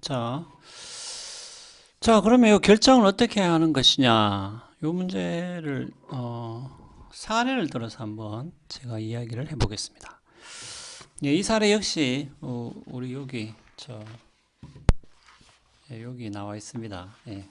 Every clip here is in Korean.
자, 자, 그러면 이 결정을 어떻게 하는 것이냐? 이 문제를 어, 사례를 들어서 한번 제가 이야기를 해보겠습니다. 예, 이 사례 역시 어, 우리 여기 저 예, 여기 나와 있습니다. 예.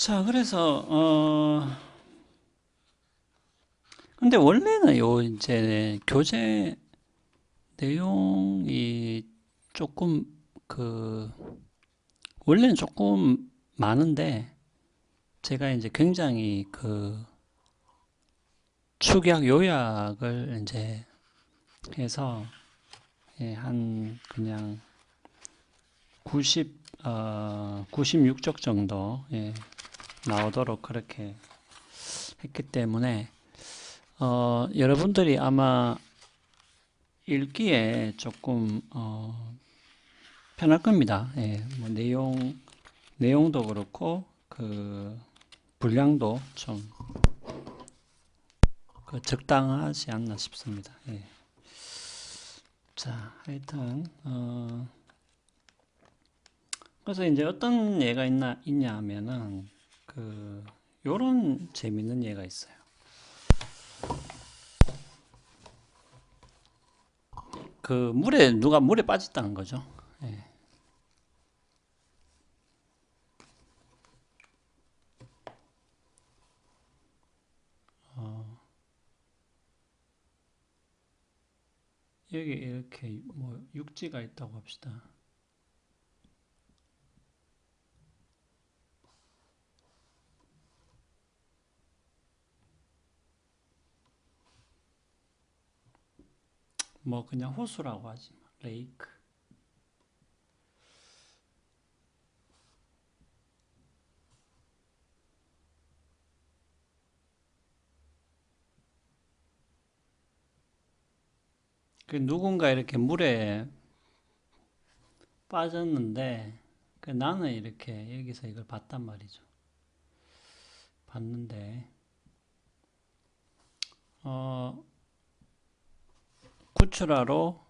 자, 그래서 어 근데 원래는 요 이제 교재 내용이 조금 그 원래는 조금 많은데 제가 이제 굉장히 그 축약 요약을 이제 해서 예, 한 그냥 90 어, 96쪽 정도 예, 나오도록 그렇게 했기 때문에 어, 여러분들이 아마 읽기에 조금 어, 편할 겁니다. 예, 뭐 내용 내용도 그렇고 그 분량도 좀 그 적당하지 않나 싶습니다. 예. 자, 하여튼 어, 그래서 이제 어떤 예가 있나 있냐 하면은 그 요런 재밌는 예가 있어요. 그 물에 누가 물에 빠졌다는 거죠. 예. 어, 여기 이렇게 뭐 육지가 있다고 합시다. 뭐 그냥 호수라고 하지 뭐. 레이크. 그 누군가 이렇게 물에 빠졌는데 그 나는 이렇게 여기서 이걸 봤단 말이죠. 봤는데 어 구출하러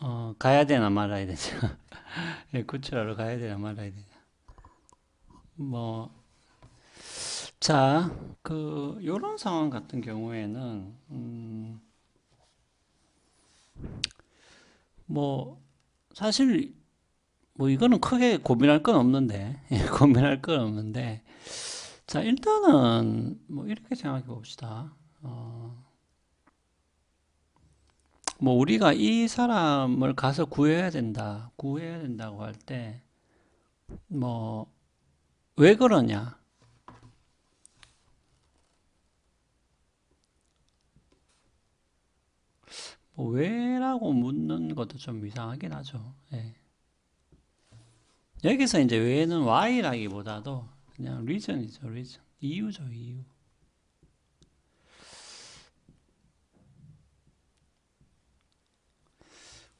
어 가야 되나 말아야 되냐? 예, 구출하러 가야 되나 말아야 되냐? 뭐 자, 그 요런 상황 같은 경우에는 음, 뭐 사실 뭐 이거는 크게 고민할 건 없는데 예, 고민할 건 없는데 자 일단은 뭐 이렇게 생각해 봅시다. 어, 뭐 우리가 이 사람을 가서 구해야 된다, 구해야 된다고 할 때 뭐 왜 그러냐? 뭐 왜라고 묻는 것도 좀 이상하긴 하죠. 예. 여기서 이제 왜는 why라기보다도 그냥 reason이죠, reason. 이유죠, 이유.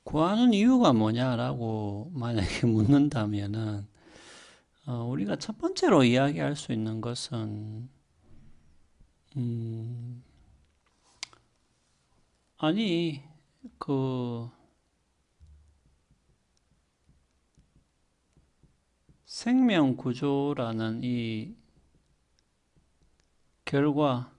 구하는 이유가 뭐냐라고 만약에 묻는다면은 어, 우리가 첫 번째로 이야기할 수 있는 것은 음, 아니 그 생명 구조라는 이 결과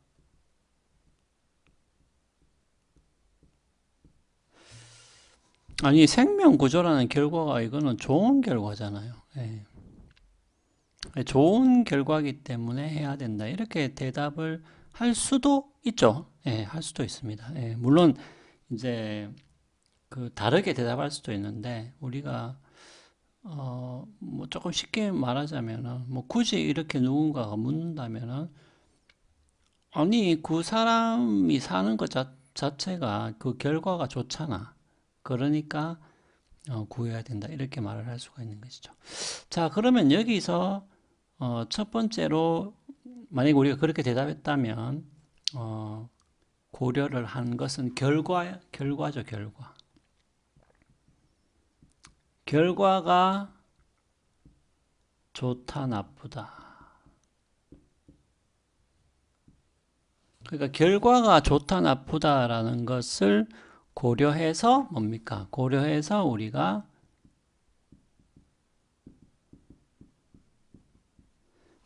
아니 생명 구조라는 결과가 이거는 좋은 결과잖아요. 예. 좋은 결과이기 때문에 해야 된다. 이렇게 대답을 할 수도 있죠. 예, 할 수도 있습니다. 예, 물론 이제 그 다르게 대답할 수도 있는데 우리가 어, 뭐 조금 쉽게 말하자면은 뭐 굳이 이렇게 누군가가 묻는다면은 아니 그 사람이 사는 것 자, 자체가 그 결과가 좋잖아. 그러니까 어, 구해야 된다. 이렇게 말을 할 수가 있는 것이죠. 자, 그러면 여기서 어, 첫 번째로 만약에 우리가 그렇게 대답했다면 어, 고려를 한 것은 결과, 결과죠, 결과. 결과가 좋다, 나쁘다. 그러니까 결과가 좋다, 나쁘다라는 것을 고려해서 뭡니까? 고려해서 우리가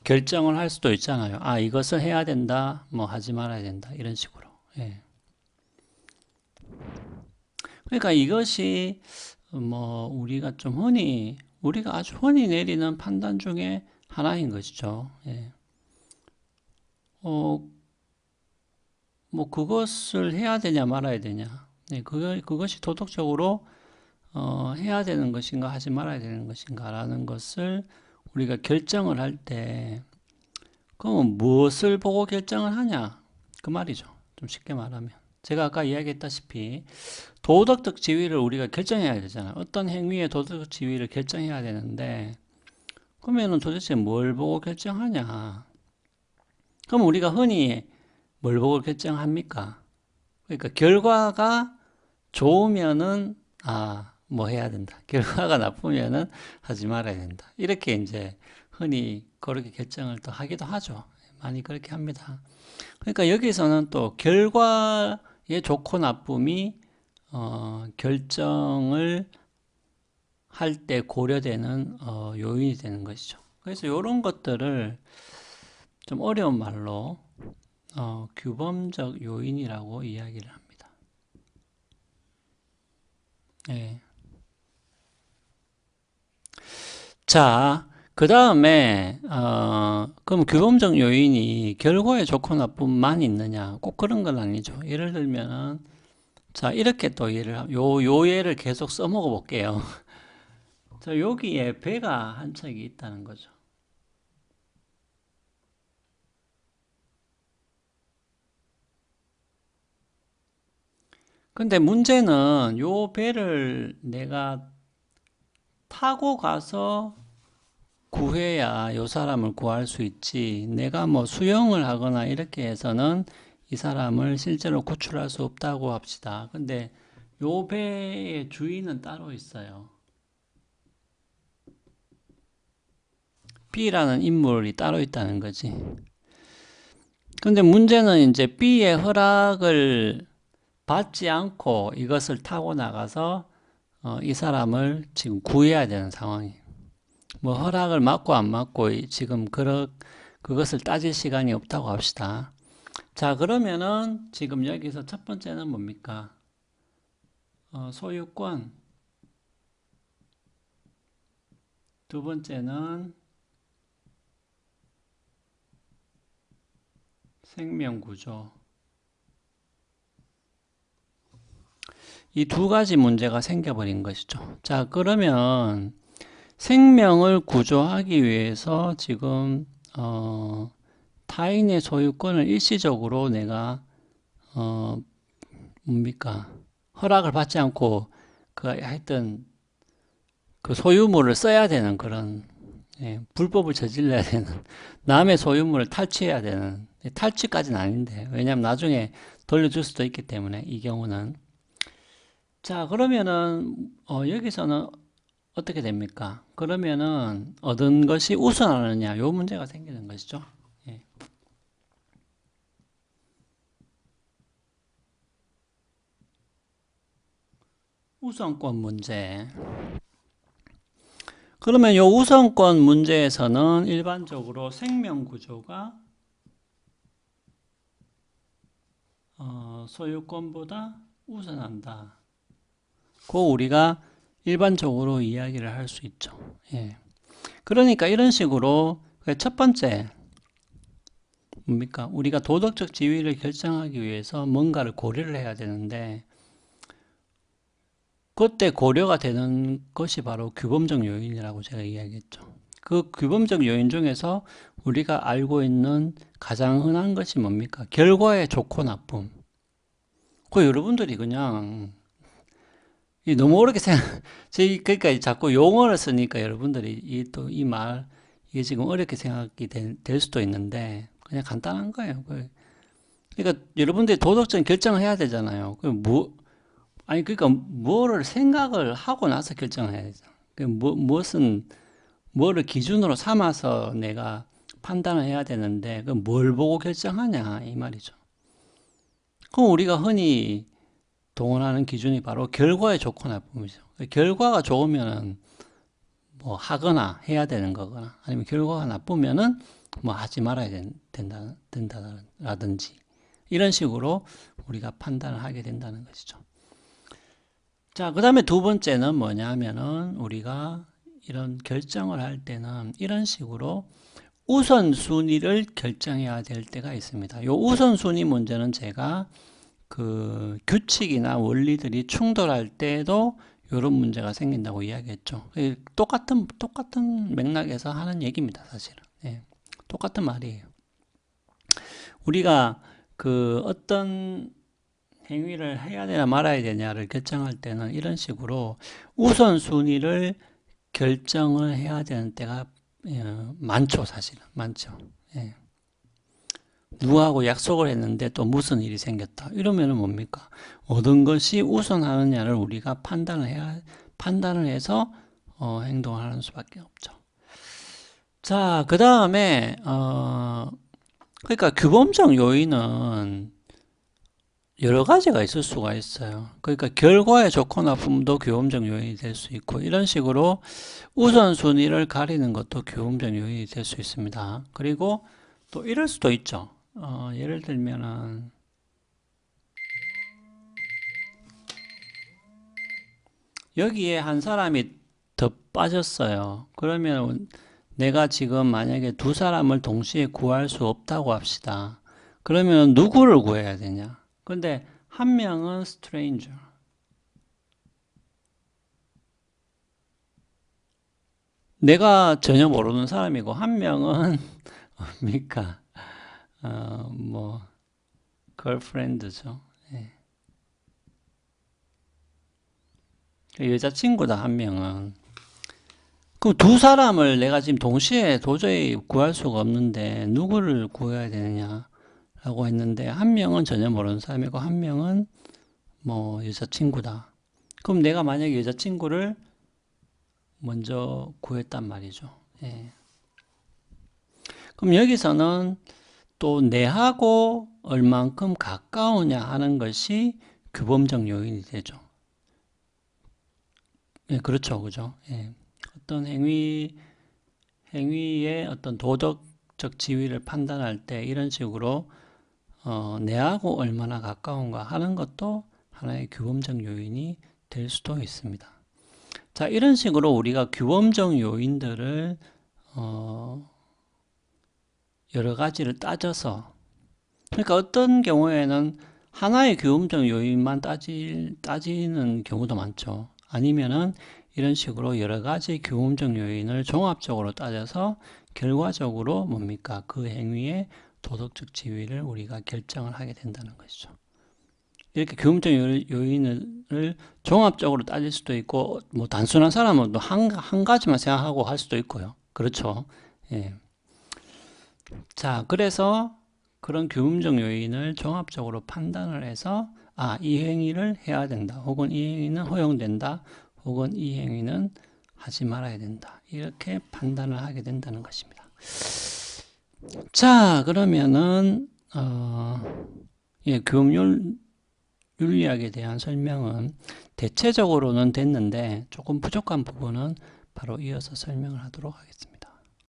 결정을 할 수도 있잖아요. 아, 이것을 해야 된다, 뭐 하지 말아야 된다, 이런 식으로. 예. 그러니까 이것이 뭐 우리가 좀 흔히 우리가 아주 흔히 내리는 판단 중에 하나인 것이죠. 예. 어, 뭐 그것을 해야 되냐 말아야 되냐. 네, 그거, 그것이 도덕적으로 어, 해야 되는 것인가 하지 말아야 되는 것인가라는 것을 우리가 결정을 할 때, 그러면 무엇을 보고 결정을 하냐? 그 말이죠. 좀 쉽게 말하면. 제가 아까 이야기했다시피, 도덕적 지위를 우리가 결정해야 되잖아요. 어떤 행위의 도덕적 지위를 결정해야 되는데, 그러면은 도대체 뭘 보고 결정하냐? 그럼 우리가 흔히 뭘 보고 결정합니까? 그러니까 결과가 좋으면은, 아, 뭐 해야 된다. 결과가 나쁘면은 하지 말아야 된다. 이렇게 이제 흔히 그렇게 결정을 또 하기도 하죠. 많이 그렇게 합니다. 그러니까 여기서는 또 결과의 좋고 나쁨이 어, 결정을 할 때 고려되는 어, 요인이 되는 것이죠. 그래서 이런 것들을 좀 어려운 말로 어, 규범적 요인이라고 이야기를 합니다. 예. 자, 그 다음에, 어, 그럼 규범적 요인이 결과에 좋고 나쁨만 있느냐? 꼭 그런 건 아니죠. 예를 들면은, 자, 이렇게 또 예를, 요, 요 예를 계속 써먹어 볼게요. 자, 여기에 배가 한 척이 있다는 거죠. 근데 문제는 요 배를 내가 타고 가서 구해야 요 사람을 구할 수 있지. 내가 뭐 수영을 하거나 이렇게 해서는 이 사람을 실제로 구출할 수 없다고 합시다. 근데 요 배의 주인은 따로 있어요. B라는 인물이 따로 있다는 거지. 근데 문제는 이제 B의 허락을 받지 않고 이것을 타고 나가서 어, 이 사람을 지금 구해야 되는 상황이. 뭐 허락을 받고 안 받고 지금 그러, 그것을 따질 시간이 없다고 합시다. 자 그러면은 지금 여기서 첫 번째는 뭡니까? 어, 소유권. 두 번째는 생명구조. 이 두 가지 문제가 생겨버린 것이죠. 자, 그러면 생명을 구조하기 위해서 지금, 어, 타인의 소유권을 일시적으로 내가, 어, 뭡니까? 허락을 받지 않고, 그, 하여튼, 그 소유물을 써야 되는 그런, 예, 불법을 저질러야 되는, 남의 소유물을 탈취해야 되는, 탈취까지는 아닌데, 왜냐면 나중에 돌려줄 수도 있기 때문에, 이 경우는. 자, 그러면은, 어, 여기서는 어떻게 됩니까? 그러면은, 얻은 것이 우선하느냐, 요 문제가 생기는 것이죠. 예. 우선권 문제. 그러면 요 우선권 문제에서는 일반적으로 생명 구조가 어, 소유권보다 우선한다. 그 우리가 일반적으로 이야기를 할 수 있죠. 예. 그러니까 이런 식으로 첫 번째 뭡니까? 우리가 도덕적 지위를 결정하기 위해서 뭔가를 고려를 해야 되는데 그때 고려가 되는 것이 바로 규범적 요인이라고 제가 이야기했죠. 그 규범적 요인 중에서 우리가 알고 있는 가장 흔한 것이 뭡니까? 결과의 좋고 나쁨. 그 여러분들이 그냥 너무 어렵게 생각, 저희 그러니까 자꾸 용어를 쓰니까 여러분들이 이 또 이 말 이게 지금 어렵게 생각이 될, 될 수도 있는데 그냥 간단한 거예요. 그 그러니까 여러분들이 도덕적인 결정을 해야 되잖아요. 그 뭐, 아니, 그러니까 뭐를 생각을 하고 나서 결정을 해야 되죠. 그 뭐, 무엇은, 뭐를 기준으로 삼아서 내가 판단을 해야 되는데, 그 뭘 보고 결정하냐, 이 말이죠. 그럼 우리가 흔히 동원하는 기준이 바로 결과에 좋고 나쁨이죠. 그 결과가 좋으면은 뭐 하거나 해야 되는 거거나 아니면 결과가 나쁘면은 뭐 하지 말아야 된, 된다, 된다라든지 이런 식으로 우리가 판단을 하게 된다는 것이죠. 자, 그 다음에 두 번째는 뭐냐 하면은 우리가 이런 결정을 할 때는 이런 식으로 우선순위를 결정해야 될 때가 있습니다. 이 우선순위 문제는 제가 그 규칙이나 원리들이 충돌할 때도 이런 문제가 생긴다고 이야기했죠. 똑같은 똑같은 맥락에서 하는 얘기입니다, 사실은. 예, 똑같은 말이에요. 우리가 그 어떤 행위를 해야 되나 말아야 되냐를 결정할 때는 이런 식으로 우선순위를 결정을 해야 되는 때가 예, 많죠, 사실은. 많죠. 예. 누구하고 약속을 했는데 또 무슨 일이 생겼다. 이러면은 뭡니까? 어떤 것이 우선하느냐를 우리가 판단을 해야, 판단을 해서, 어, 행동을 하는 수밖에 없죠. 자, 그 다음에, 어, 그러니까 규범적 요인은 여러 가지가 있을 수가 있어요. 그러니까 결과의 좋고 나쁨도 교범적 요인이 될 수 있고 이런 식으로 우선순위를 가리는 것도 교범적 요인이 될 수 있습니다. 그리고 또 이럴 수도 있죠. 어, 예를 들면은 여기에 한 사람이 더 빠졌어요. 그러면 내가 지금 만약에 두 사람을 동시에 구할 수 없다고 합시다. 그러면 누구를 구해야 되냐? 근데 한 명은 stranger. 내가 전혀 모르는 사람이고 한 명은 뭡니까? 어, 뭐 girlfriend죠. 예. 여자친구다 한 명은. 그럼 두 사람을 내가 지금 동시에 도저히 구할 수가 없는데 누구를 구해야 되느냐? 라고 했는데 한 명은 전혀 모르는 사람이고 한 명은 뭐 여자친구다. 그럼 내가 만약에 여자친구를 먼저 구했단 말이죠. 예. 그럼 여기서는 또 내하고 얼만큼 가까우냐 하는 것이 규범적 요인이 되죠. 예, 그렇죠. 그죠. 예. 어떤 행위, 행위의 어떤 도덕적 지위를 판단할 때 이런 식으로 어, 내하고 얼마나 가까운가 하는 것도 하나의 규범적 요인이 될 수도 있습니다. 자, 이런 식으로 우리가 규범적 요인들을 어, 여러 가지를 따져서 그러니까 어떤 경우에는 하나의 규범적 요인만 따질, 따지는 경우도 많죠. 아니면은 이런 식으로 여러 가지 규범적 요인을 종합적으로 따져서 결과적으로 뭡니까? 그 행위의 도덕적 지위를 우리가 결정을 하게 된다는 것이죠. 이렇게 교훈적 요인을 종합적으로 따질 수도 있고, 뭐 단순한 사람은 또 한, 한 가지만 생각하고 할 수도 있고요. 그렇죠. 예. 자, 그래서 그런 교훈적 요인을 종합적으로 판단을 해서, 아, 이 행위를 해야 된다. 혹은 이 행위는 허용된다. 혹은 이 행위는 하지 말아야 된다. 이렇게 판단을 하게 된다는 것입니다. 자, 그러면은 어, 예, 교육률 윤리학에 대한 설명은 대체적으로는 됐는데 조금 부족한 부분은 바로 이어서 설명을 하도록 하겠습니다.